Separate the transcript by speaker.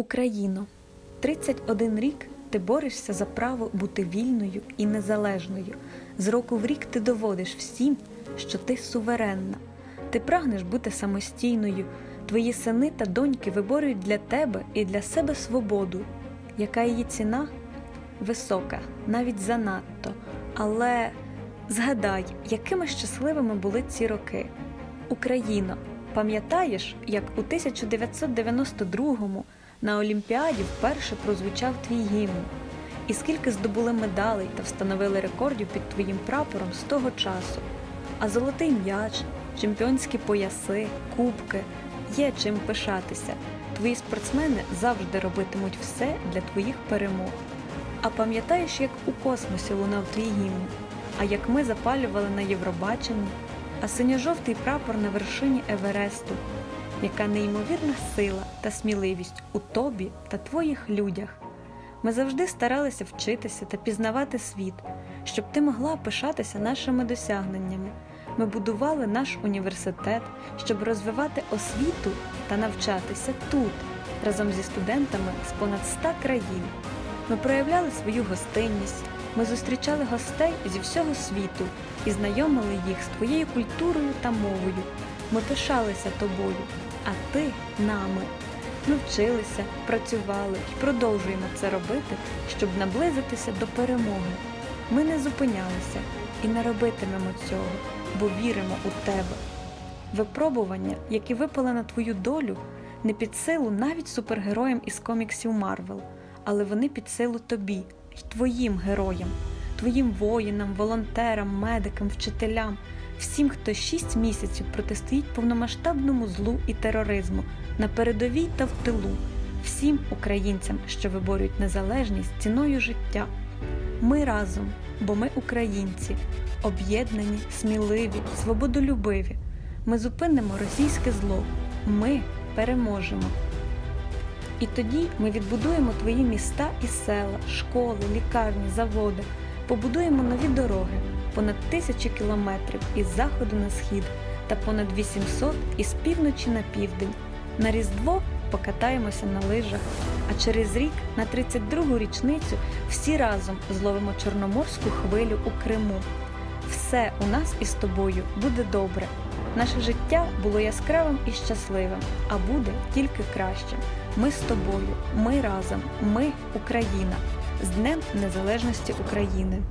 Speaker 1: Україно, 31 рік ти борешся за право бути вільною і незалежною. З року в рік ти доводиш всім, що ти суверенна. Ти прагнеш бути самостійною. Твої сини та доньки виборюють для тебе і для себе свободу. Яка її ціна? Висока, навіть занадто. Але згадай, якими щасливими були ці роки. Україно, пам'ятаєш, як у 1992-му на Олімпіаді вперше прозвучав твій гімн? І скільки здобули медалей та встановили рекордів під твоїм прапором з того часу? А золотий м'яч, чемпіонські пояси, кубки є чим пишатися. Твої спортсмени завжди робитимуть все для твоїх перемог. А пам'ятаєш, як у космосі лунав твій гімн? А як ми запалювали на Євробаченні, а синьо-жовтий прапор на вершині Евересту, яка неймовірна сила та сміливість у тобі та твоїх людях. Ми завжди старалися вчитися та пізнавати світ, щоб ти могла пишатися нашими досягненнями. Ми будували наш університет, щоб розвивати освіту та навчатися тут, разом зі студентами з понад 100 країн. Ми проявляли свою гостинність, ми зустрічали гостей зі всього світу і знайомили їх з твоєю культурою та мовою. Ми пишалися тобою, а ти нами. Ми вчилися, працювали і продовжуємо це робити, щоб наблизитися до перемоги. Ми не зупинялися і не робитимемо цього, бо віримо у тебе. Випробування, які випали на твою долю, не під силу навіть супергероям із коміксів Марвел, але вони під силу тобі й твоїм героям, твоїм воїнам, волонтерам, медикам, вчителям, всім, хто шість місяців протистоїть повномасштабному злу і тероризму на передовій та в тилу, всім українцям, що виборюють незалежність ціною життя. Ми разом, бо ми українці, об'єднані, сміливі, свободолюбиві. Ми зупинимо російське зло. Ми переможемо. І тоді ми відбудуємо твої міста і села, школи, лікарні, заводи, побудуємо нові дороги, понад тисячі кілометрів із заходу на схід та понад 800 із півночі на південь. На Різдво покатаємося на лижах, а через рік, на 32-гу річницю, всі разом зловимо чорноморську хвилю у Криму. Все у нас із тобою буде добре. Наше життя було яскравим і щасливим, а буде тільки кращим. Ми з тобою, ми разом, ми Україна з Днем Незалежності України.